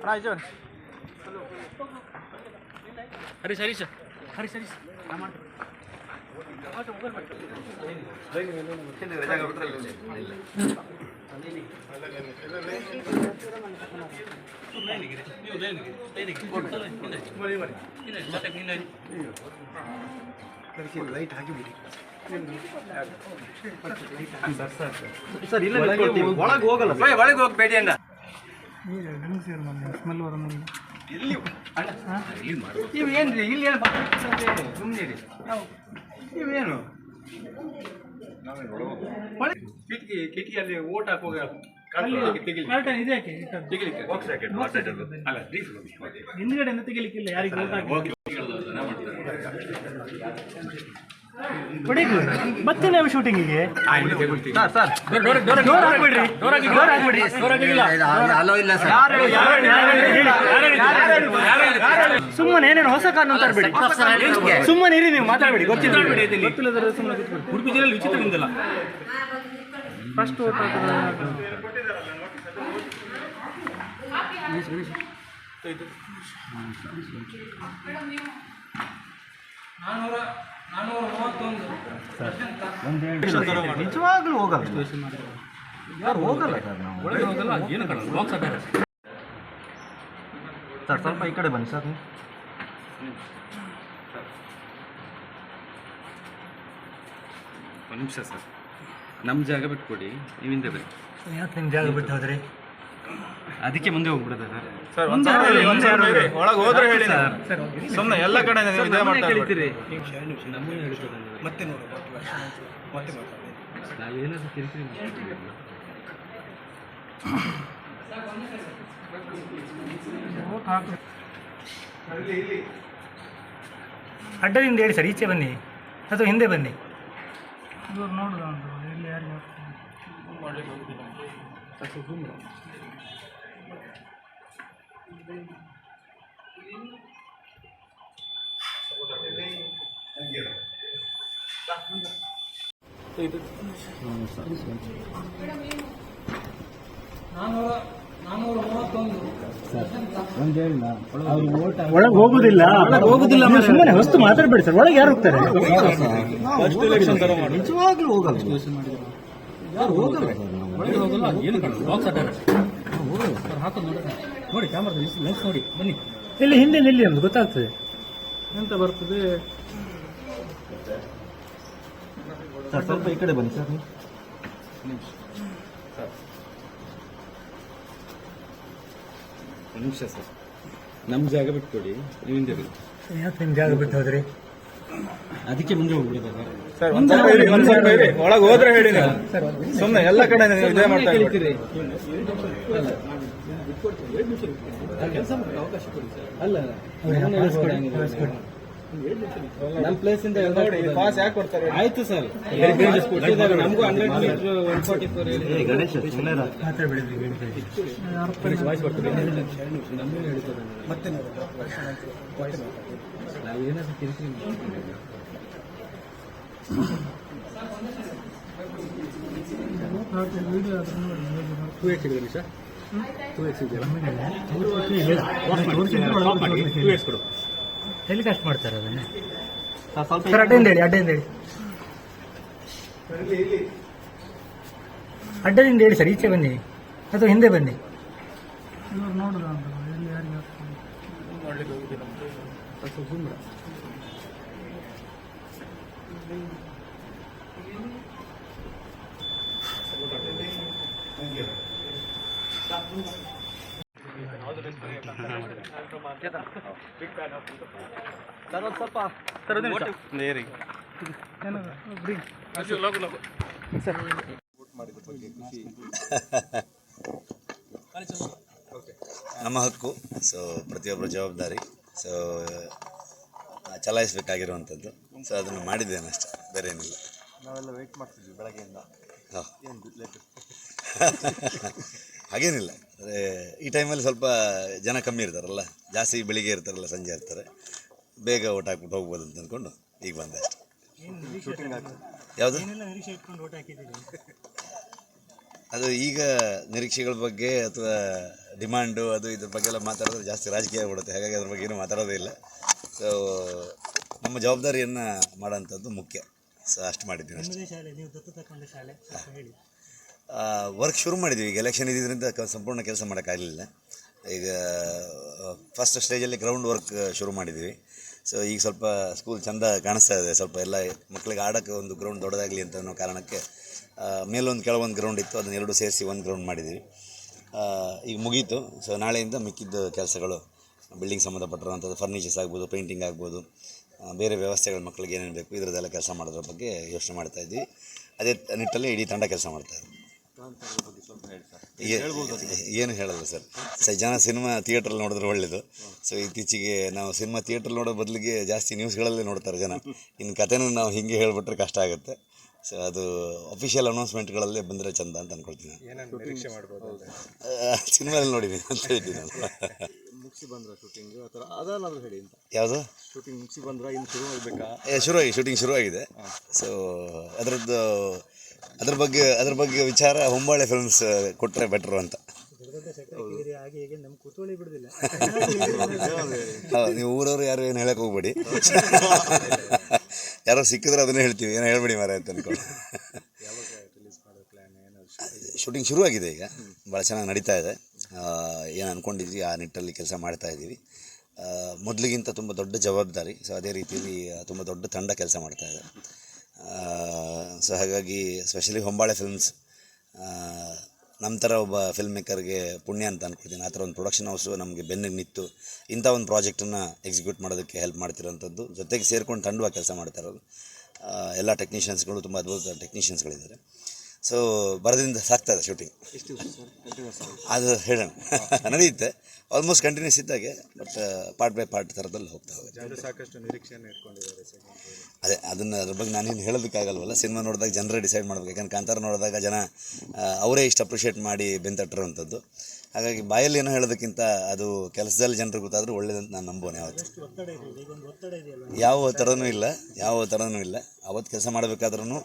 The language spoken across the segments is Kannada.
ಚೀಟಿ ಹರಿ ಹರೀಶ್ ಹರೀಶ್. ಹರೀಶ್ ಹರೀಶ್. ಲೈಟ್ ಹಾಕಿಬಿಡಿ ಸರ್ ಇಲ್ಲ ಒಳಗೆ ಹೋಗಲ್ಲ. ಒಳಗೆ ಹೋಗ್ಬೇಡಿ ಅಣ್ಣ ಸ್ಮೆಲ್ ಬರೋ ಮುಂದೆ ರೀ ಇಲ್ಲಿ ಏನು ಸುಮ್ಮನೆ ಇವೇನು ಕಿಟಕಿ ಕಿಟಕಿಯಲ್ಲಿ ಓಟ್ ಹಾಕುವಾಗ ತೆಗಿಲಿ. ತೆಗಿಲಿಕ್ಕಿಲ್ಲ ತೆಗಿಲಿಕ್ಕೆ ಮತ್ತೆ ನಾವು ಶೂಟಿಂಗಿಗೆ ಸುಮ್ಮನೆ ಏನೇನು ಹೊಸ ಕಾನೂನು ತರಬೇಡಿ ಸುಮ್ಮನೆ ಇರಿ ನೀವು ಮಾತಾಡಬೇಡಿ ಗೊತ್ತಿಲ್ಲ. ಸುಮ್ಮನೆ. ಉಡುಪಿ ಜಿಲ್ಲೆಯಲ್ಲಿ ಫಸ್ಟ್ ಓಟ್ ನಿಜವಾಗ್ಲೂ ಹೋಗಲ್ಲ. ಯಾರು ಹೋಗಲ್ಲ ಸರ್ ನಾವು? ಒಳಗೆ ಹೋಗಲ್ಲ ಏನು ಕಾಣಲ್ಲ ಬಾಕ್ಸ್ ಸರ್. ಸ್ವಲ್ಪ ಈ ಕಡೆ ಬನ್ನಿ ಸರ್ ನೀವು. ಒಂದು ನಿಮಿಷ ಸರ್. ನಮ್ಮ ಜಾಗ ಬಿಟ್ಕೊಡಿ ನೀವು ಹಿಂದೆ ಬನ್ನಿ. ಯಾಕೆ ನಿಮ್ಮ ಜಾಗ ಬಿಟ್ಟು ಹೋದ್ರಿ? ಅದಕ್ಕೆ ಮುಂದೆ ಹೋಗ್ಬಿಡುತ್ತೆ ಸರ್ ಒಳಗೆ ಹೋದ್ರೆ ಹೇಳಿ ಸುಮ್ಮನೆ ಎಲ್ಲ ಕಡೆ ನೀವು ಇದೇ ಮಾಡ್ತಾ ಇರ್ಬೇಡಿ. ಹೇಳ್ತೀರಿ ಮತ್ತೆ ನೋಡಿ ಮತ್ತೆ ನಾವೇನಾದ್ರೂ ಕಿರಿಕಿರಿ ಮಾಡ್ತೀವಿ. ಅಡ್ಡದಿಂದ ಹೇಳಿ ಸರ್ ಈಚೆ ಬನ್ನಿ. ಅಥವಾ ಹಿಂದೆ ಬನ್ನಿ. ನೋಡುದ ಇಲ್ಲಿ ಯಾರು ಒಳಗೆ ಹೋಗುದಿಲ್ಲ. ಹೋಗುದಿಲ್ಲ ಸುಮ್ಮನೆ ಹೊಸ್ತು ಮಾತಾಡ್ಬೇಡಿ ಸರ್. ಒಳಗೆ ಯಾರು ಹೋಗ್ತಾರೆ? ನಿಜವಾಗ್ಲೂ ಹೋಗಲ್ಲ. ಯಾರು ಹೋಗಲ್ಲ? ಏನು ಬಾಕ್ಸ್ ಸರ್ ಹಾಕೋದು ನೋಡಿ ನೋಡಿ ಕ್ಯಾಮ್ರಾ ಲೆನ್ಸ್ ನೋಡಿ ಬನ್ನಿ. ಇಲ್ಲಿ ಹಿಂದೆ ನಿಲ್ಲಿ ಅಂತ ಗೊತ್ತಾಗ್ತದೆ. ಎಂತ ಬರ್ತದೆ? ಸರ್ ಸ್ವಲ್ಪ ಈ ಕಡೆ ಬನ್ನಿ ಸರ್. ನೀವು ಒಂದು ನಿಮಿಷ ಸರ್. ನಮ್ಮ ಜಾಗ ಬಿಟ್ಕೊಡಿ ನೀವು ಹಿಂದೆ ಯಾಕೆ ನಿಮ್ಮ ಜಾಗ ಬಿಟ್ಟು ಹೋದ್ರಿ? ಅದಕ್ಕೆ ಮುಂದೆ ಹೋಗ್ಬಿಡೋದ ಸರ್. ಒಂದ್ ಸ್ವಲ್ಪ ಇರಿ ಒಂದ್ ಸ್ವಲ್ಪ ಇರಿ ಒಳಗೆ ಹೋದ್ರೆ ಹೇಳಿ ನೀವು. ಸುಮ್ಮನೆ ಎಲ್ಲ ಕಡೆ ನೀವು ಇದೇ ಮಾಡ್ತಾ ಇರ್ಬೇಡಿ. ನಮ್ಮ ಪ್ಲೇಸ್ ಇಂದ ನೋಡಿ ಪಾಸ್ ಯಾಕೆ ಕೊಡ್ತಾರೆ ಆಯ್ತು ಸರ್ ನಮಗೂ hundred meter one forty four Ganesha ಮತ್ತೆ. ಟೂ ಎಕ್ಸ್ ಇದೆ ಸರ್ ಟೂ ಎಕ್ಸ್ ಇದೆ ಟೂ ಎಕ್ಸ್ ಕೊಡು ಟೆಲಿಕಾಸ್ಟ್ ಮಾಡ್ತಾರೆ ಅದನ್ನ. ಸರ್ ಅಡ್ಡೆಯಿಂದ ಹೇಳಿ ಅಡ್ಡೆಯಿಂದ ಹೇಳಿ ಅಡ್ಡದಿಂದ ಹೇಳಿ ಸರ್ ಈಚೆ ಬನ್ನಿ. ಅಥವಾ ಹಿಂದೆ ಬನ್ನಿ. ನೋಡುದ ಸರ್ ಒಂದು ಸ್ವಲ್ಪ ನಮ್ಮ ಹಕ್ಕು. ಸೊ ಪ್ರತಿಯೊಬ್ಬರ ಜವಾಬ್ದಾರಿ. ಸೊ ಚಲಾಯಿಸಬೇಕಾಗಿರುವಂಥದ್ದು. ಸೊ ಅದನ್ನು ಮಾಡಿದ್ದೇನೆ ಅಷ್ಟೇ. ಬೇರೆ ಏನಿಲ್ಲ. ನಾವೆಲ್ಲ ವೆಯ್ಟ್ ಮಾಡ್ತಿದ್ವಿ ಬೆಳಗ್ಗೆಯಿಂದ. ಹಾ. ಏನು ಲೇಟ್ ಹಾಗೇನಿಲ್ಲ. ಅಂದರೆ ಈ ಟೈಮಲ್ಲಿ ಸ್ವಲ್ಪ ಜನ ಕಮ್ಮಿ ಇರ್ತಾರಲ್ಲ ಜಾಸ್ತಿ ಬೆಳಿಗ್ಗೆ ಇರ್ತಾರಲ್ಲ ಸಂಜೆ ಇರ್ತಾರೆ. ಬೇಗ ಊಟ ಹಾಕ್ಬಿಟ್ಟು ಹೋಗ್ಬೋದು ಅಂತ ಅಂದ್ಕೊಂಡು ಈಗ ಬಂದೆ ಅಷ್ಟೆ. ಯಾವುದು? ಅದು ಈಗ ನಿರೀಕ್ಷೆಗಳ ಬಗ್ಗೆ ಅಥವಾ ಡಿಮ್ಯಾಂಡು ಅದು ಇದ್ರ ಬಗ್ಗೆ ಎಲ್ಲ ಮಾತಾಡಿದ್ರೆ ಜಾಸ್ತಿ ರಾಜಕೀಯ ಆಗ್ಬಿಡುತ್ತೆ. ಹಾಗಾಗಿ ಅದ್ರ ಬಗ್ಗೆ ಏನು ಮಾತಾಡೋದೇ ಇಲ್ಲ. ಸೊ ನಮ್ಮ ಜವಾಬ್ದಾರಿಯನ್ನು ಮಾಡೋಂಥದ್ದು ಮುಖ್ಯ. ಸೊ ಅಷ್ಟು ಮಾಡಿದ್ದೀನಿ ಅಷ್ಟೇ. ಶಾಲೆ ನೀವು ದತ್ತು ತಗೊಂಡ ಶಾಲೆ ಹೇಳಿ. ವರ್ಕ್ ಶುರು ಮಾಡಿದ್ವಿ. ಈಗ ಎಲೆಕ್ಷನ್ ಇದ್ದಿದ್ದರಿಂದ ಸಂಪೂರ್ಣ ಕೆಲಸ ಮಾಡೋಕ್ಕಾಗಲಿಲ್ಲ ಈಗ ಫಸ್ಟ್ ಸ್ಟೇಜಲ್ಲಿ ಗ್ರೌಂಡ್ ವರ್ಕ್ ಶುರು ಮಾಡಿದ್ವಿ. ಸೊ ಈಗ ಸ್ವಲ್ಪ ಸ್ಕೂಲ್ ಚೆಂದ ಕಾಣಿಸ್ತಾ ಇದೆ. ಸ್ವಲ್ಪ ಎಲ್ಲ ಮಕ್ಕಳಿಗೆ ಆಡೋಕ್ಕೆ ಒಂದು ಗ್ರೌಂಡ್ ದೊಡ್ಡದಾಗಲಿ ಅಂತ ಅನ್ನೋ ಕಾರಣಕ್ಕೆ ಮೇಲೊಂದು ಕೆಳಗೊಂದು ಗ್ರೌಂಡ್ ಇತ್ತು. ಅದನ್ನ ಎರಡು ಸೇರಿಸಿ ಒಂದು ಗ್ರೌಂಡ್ ಮಾಡಿದ್ವಿ. ಈಗ ಮುಗೀತು. ಸೊ ನಾಳೆಯಿಂದ ಮಿಕ್ಕಿದ್ದ ಕೆಲಸಗಳು ಬಿಲ್ಡಿಂಗ್ ಸಂಬಂಧಪಟ್ಟಿರುವಂಥದ್ದು ಫರ್ನಿಚರ್ಸ್ ಆಗ್ಬೋದು ಪೇಂಟಿಂಗ್ ಆಗ್ಬೋದು ಬೇರೆ ವ್ಯವಸ್ಥೆಗಳು ಮಕ್ಕಳಿಗೆ ಏನೇನು ಬೇಕು ಇದರದ್ದೆಲ್ಲ ಕೆಲಸ ಮಾಡೋದ್ರ ಬಗ್ಗೆ ಯೋಚನೆ ಮಾಡ್ತಾಯಿದ್ವಿ ಅದೇ ನಿಟ್ಟಲ್ಲಿ ಇಡೀ ತಂಡ ಕೆಲಸ ಮಾಡ್ತಾ ಏನು ಹೇಳಲ್ಲ ಸರ್? ಸ ಜನ ಸಿನಿಮಾ ಥಿಯೇಟ್ರಲ್ಲಿ ನೋಡಿದ್ರೆ ಒಳ್ಳೇದು. ಸೊ ಇತ್ತೀಚೆಗೆ ನಾವು ಸಿನಿಮಾ ಥಿಯೇಟ್ರಲ್ಲಿ ನೋಡೋ ಬದಲಿಗೆ ಜಾಸ್ತಿ ನ್ಯೂಸ್ಗಳಲ್ಲೇ ನೋಡ್ತಾರೆ ಜನ. ಇನ್ನು ಕಥೆನೂ ನಾವು ಹಿಂಗೆ ಹೇಳ್ಬಿಟ್ರೆ ಕಷ್ಟ ಆಗುತ್ತೆ. ಸೊ ಅದು ಅಫಿಷಿಯಲ್ ಅನೌನ್ಸ್ಮೆಂಟ್ಗಳಲ್ಲೇ ಬಂದರೆ ಚಂದ ಅಂತ ಅಂದ್ಕೊಳ್ತೀನಿ ಸಿನಿಮಾದಲ್ಲಿ ನೋಡಿದ್ದೀನಿ ಅಂತ ಹೇಳ್ತೀನಿ ನಾನು ಮುಗಿಸಿ ಬಂದ್ರ ಶೂಟಿಂಗ್ ಆ ಥರ ಅದನ್ನಾದ್ರೂ ಹೇಳಿ ಅಂತ. ಯಾವುದು? ಶೂಟಿಂಗ್ ಮುಗಿಸಿ ಬಂದ್ರ ಇನ್ನು ಶುರು ಆಗಬೇಕಾ? ಶುರುವಾಗಿ ಶೂಟಿಂಗ್ ಶುರುವಾಗಿದೆ. ಸೊ ಅದರದ್ದು ಅದ್ರ ಬಗ್ಗೆ ಅದ್ರ ಬಗ್ಗೆ ವಿಚಾರ ಹೊಂಬಾಳೆ ಫಿಲ್ಮ್ಸ್ ಕೊಟ್ಟರೆ ಬೆಟ್ರು ಅಂತ. ಹೌದು ನೀವು ಊರವರು ಯಾರು ಏನು ಹೇಳಕ್ಕೆ ಹೋಗ್ಬೇಡಿ. ಯಾರೋ ಸಿಕ್ಕಿದ್ರೆ ಅದನ್ನೇ ಹೇಳ್ತೀವಿ. ಏನೋ ಹೇಳ್ಬೇಡಿ ಮಾರ ಅಂತ ಅನ್ಕೊಂಡು ಶೂಟಿಂಗ್ ಶುರುವಾಗಿದೆ ಈಗ. ಭಾಳ ಚೆನ್ನಾಗಿ ನಡೀತಾ ಇದೆ. ಏನು ಅಂದ್ಕೊಂಡಿದ್ವಿ ಆ ನಿಟ್ಟಲ್ಲಿ ಕೆಲಸ ಮಾಡ್ತಾ ಇದ್ದೀವಿ. ಮೊದಲಿಗಿಂತ ತುಂಬ ದೊಡ್ಡ ಜವಾಬ್ದಾರಿ, ಸೊ ಅದೇ ರೀತಿಯಲ್ಲಿ ತುಂಬ ದೊಡ್ಡ ತಂಡ ಕೆಲಸ ಮಾಡ್ತಾ ಇದೆ. ಸೊ ಹಾಗಾಗಿ ಸ್ಪೆಷಲಿ ಹೊಂಬಾಳೆ ಫಿಲ್ಮ್ಸ್ ನಮ್ಮ ಥರ ಒಬ್ಬ ಫಿಲ್ಮ್ ಮೇಕರ್ಗೆ ಪುಣ್ಯ ಅಂತ ಅಂದ್ಕೊಳ್ತೀನಿ ಆ ಥರ ಒಂದು ಪ್ರೊಡಕ್ಷನ್ ಹೌಸು ನಮಗೆ ಬೆನ್ನಿಗೆ ನಿಂತು ಇಂಥ ಒಂದು ಪ್ರಾಜೆಕ್ಟನ್ನು ಎಕ್ಸಿಕ್ಯೂಟ್ ಮಾಡೋದಕ್ಕೆ ಹೆಲ್ಪ್ ಮಾಡ್ತಿರೋಂಥದ್ದು. ಜೊತೆಗೆ ಸೇರಿಕೊಂಡು ತಂಡವಾಗಿ ಕೆಲಸ ಮಾಡ್ತಾ ಇರೋದು. ಎಲ್ಲ ಟೆಕ್ನಿಷಿಯನ್ಸ್ಗಳು ತುಂಬ ಅದ್ಭುತ ಟೆಕ್ನಿಷಿಯನ್ಸ್ಗಳಿದ್ದಾರೆ ಸೊ ಬರದಿಂದ ಸಾಕ್ತಾ ಇದೆ ಶೂಟಿಂಗ್ ಅದು ಹೇಳೋಣ. ನಡೆಯುತ್ತೆ. ಆಲ್ಮೋಸ್ಟ್ ಕಂಟಿನ್ಯೂಸ್ ಇದ್ದಾಗೆ ಬಟ್ ಪಾರ್ಟ್ ಬೈ ಪಾರ್ಟ್ ಥರದಲ್ಲಿ ಹೋಗ್ತಾ ಹೋಗುತ್ತೆ. ಜನರು ಸಾಕಷ್ಟು ನಿರೀಕ್ಷೆಯನ್ನು ಇಟ್ಕೊಂಡಿದ್ದಾರೆ ಅದೇ ಅದನ್ನು ಅದ್ರ ಬಗ್ಗೆ ನಾನೇನು ಹೇಳೋದಕ್ಕಾಗಲ್ವಲ್ಲ ಸಿನಿಮಾ ನೋಡಿದಾಗ ಜನರೇ ಡಿಸೈಡ್ ಮಾಡ್ಬೇಕು. ಯಾಕಂದ್ರೆ ಕಾಂತಾರ ನೋಡಿದಾಗ ಜನ ಅವರೇ ಇಷ್ಟು ಅಪ್ರಿಷಿಯೇಟ್ ಮಾಡಿ ಬೆಂತಟ್ಟಿರುವಂಥದ್ದು. ಹಾಗಾಗಿ ಬಾಯಲ್ಲಿ ಏನೋ ಹೇಳೋದಕ್ಕಿಂತ ಅದು ಕೆಲಸದಲ್ಲಿ ಜನರಿಗೆ ಗೊತ್ತಾದರೂ ಒಳ್ಳೇದಂತ ನಾನು ನಂಬೋನೆ ಯಾವತ್ತು. ಯಾವ ಒತ್ತಡನೂ ಇಲ್ಲ ಯಾವ ಒತ್ತಡನೂ ಇಲ್ಲ. ಅವತ್ತು ಕೆಲಸ ಮಾಡಬೇಕಾದ್ರೂ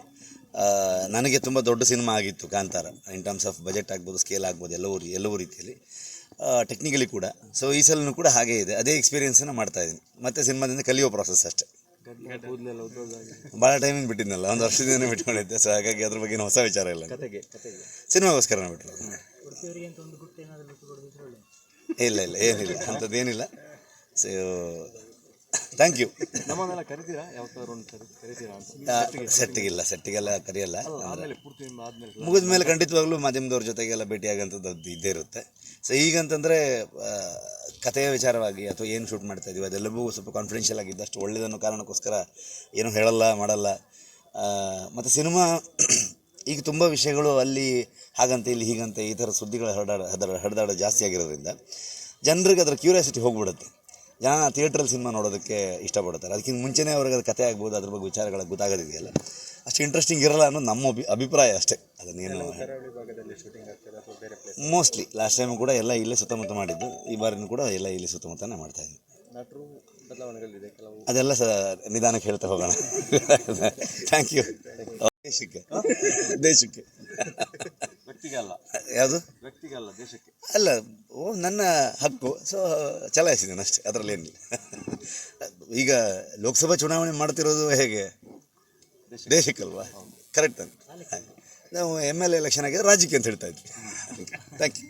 ನನಗೆ ತುಂಬ ದೊಡ್ಡ ಸಿನಿಮಾ ಆಗಿತ್ತು Kantara. In terms of budget ಆಗ್ಬೋದು ಸ್ಕೇಲ್ ಆಗ್ಬೋದು ಎಲ್ಲವೂ ಎಲ್ಲವೂ ರೀತಿಯಲ್ಲಿ. ಟೆಕ್ನಿಕಲಿ ಕೂಡ. ಸೊ ಈ ಸಲನೂ ಕೂಡ ಹಾಗೇ ಇದೆ. ಅದೇ ಎಕ್ಸ್ಪೀರಿಯನ್ಸನ್ನು ಮಾಡ್ತಾ ಇದ್ದೀನಿ. ಮತ್ತು ಸಿನಿಮಾದಿಂದ ಕಲಿಯೋ ಪ್ರಾಸೆಸ್ ಅಷ್ಟೇ. ಭಾಳ ಟೈಮಿಂಗ್ ಬಿಟ್ಟಿದ್ನಲ್ಲ ಒಂದು ವರ್ಷದಿಂದ ಬಿಟ್ಕೊಂಡಿದ್ದೆ. ಸೊ ಹಾಗಾಗಿ ಅದ್ರ ಬಗ್ಗೆ ಹೊಸ ವಿಚಾರ ಇಲ್ಲ. ಸಿನಿಮಾಗೋಸ್ಕರ ಸಿನಿಮಾಗೋಸ್ಕರನೇ ಬಿಟ್ಟು ಇಲ್ಲ ಇಲ್ಲ ಏನಿಲ್ಲ. ಅಂಥದ್ದೇನಿಲ್ಲ. ಸೊ ಥ್ಯಾಂಕ್ ಯು ನಮ್ಮನ್ನೆಲ್ಲ ಕರಿತೀರಾ? ಯಾವತ್ತಾದ್ರು ಒಂದು ಸರಿ ಕರಿತೀರಾ ಅಂತ? ಸೆಟ್ಟಿಗಿಲ್ಲ ಸೆಟ್ಟಿಗೆಲ್ಲ ಕರೆಯಲ್ಲ. ಆಮೇಲೆ ಪೂರ್ತಿ ಆದ್ಮೇಲೆ ಮುಗಿದ ಮೇಲೆ ಖಂಡಿತವಾಗ್ಲೂ ಮಾಧ್ಯಮದವ್ರ ಜೊತೆಗೆಲ್ಲ ಭೇಟಿಯಾಗಂಥದ್ದು ಆಗೋಂಥದ್ದು ಇದ್ದೇ ಇರುತ್ತೆ. ಸೊ ಈಗಂತಂದರೆ ಕಥೆಯ ವಿಚಾರವಾಗಿ ಅಥವಾ ಏನು ಶೂಟ್ ಮಾಡ್ತಾ ಇದ್ದೀವಿ ಅದೆಲ್ಲವೂ ಸ್ವಲ್ಪ ಕಾನ್ಫಿಡೆನ್ಷಿಯಲ್ ಆಗಿದ್ದಷ್ಟು ಒಳ್ಳೆಯದನ್ನು ಕಾರಣಕ್ಕೋಸ್ಕರ ಏನು ಹೇಳಲ್ಲ ಮಾಡಲ್ಲ. ಮತ್ತು ಸಿನಿಮಾ ಈಗ ತುಂಬ ವಿಷಯಗಳು ಅಲ್ಲಿ ಹಾಗಂತೆ ಇಲ್ಲಿ ಹೀಗಂತೆ ಈ ಥರ ಸುದ್ದಿಗಳು ಹರಡಾಡ ಹರಿದಾಡ ಜಾಸ್ತಿ ಆಗಿರೋದ್ರಿಂದ ಜನರಿಗೆ ಅದರ ಕ್ಯೂರಿಯಾಸಿಟಿ ಹೋಗ್ಬಿಡುತ್ತೆ. ಜನ ಥಿಯೇಟ್ರಲ್ಲಿ ಸಿನಿಮಾ ನೋಡೋದಕ್ಕೆ ಇಷ್ಟಪಡ್ತಾರೆ ಅದಕ್ಕಿಂತ ಮುಂಚೆನೇ ಅವ್ರಿಗೆ ಅದು ಕತೆ ಆಗ್ಬೋದು ಅದ್ರ ಬಗ್ಗೆ ವಿಚಾರಗಳ ಗೊತ್ತಾಗೋದಿದೆಯಲ್ಲ. ಅಷ್ಟು ಇಂಟ್ರೆಸ್ಟಿಂಗ್ ಇರಲ್ಲ ಅನ್ನೋದು ನಮ್ಮ ಅಭಿ ಅಭಿಪ್ರಾಯ ಅಷ್ಟೇ. ಅದನ್ನೇನು ಮೋಸ್ಟ್ಲಿ ಲಾಸ್ಟ್ ಟೈಮ್ ಕೂಡ ಎಲ್ಲ ಇಲ್ಲೇ ಸುತ್ತಮುತ್ತ ಮಾಡಿದ್ದು. ಈ ಬಾರಿನೂ ಕೂಡ ಎಲ್ಲ ಇಲ್ಲಿ ಸುತ್ತಮುತ್ತನೇ ಮಾಡ್ತಾ ಇದ್ವಿ. ಅದೆಲ್ಲ ಸರ್ ನಿಧಾನಕ್ಕೆ ಹೇಳ್ತಾ ಹೋಗೋಣ. ಥ್ಯಾಂಕ್ ಯು ದೇಶಕ್ಕೆ. ದೇಶಕ್ಕೆ. ಯಾವುದು? ವ್ಯಕ್ತಿಗೆ ಅಲ್ಲ ದೇಶಕ್ಕೆ. ಅಲ್ಲ ಓ ನನ್ನ ಹಕ್ಕು. ಸೊ ಚಲಾಯಿಸಿದ್ದೇನೆ ಅಷ್ಟೇ ಅದರಲ್ಲಿ ಏನಿಲ್ಲ. ಈಗ ಲೋಕಸಭಾ ಚುನಾವಣೆ ಮಾಡ್ತಿರೋದು ಹೇಗೆ? ದೇಶಕ್ಕಲ್ವಾ? ಕರೆಕ್ಟ್ ಅಂತ. ನಾವು ಎಂ ಎಲ್ ಎಲೆಕ್ಷನ್ ಆಗಿದ್ರೆ ರಾಜ್ಯಕ್ಕೆ ಅಂತ ಹೇಳ್ತಾ ಇದ್ವಿ. Thank you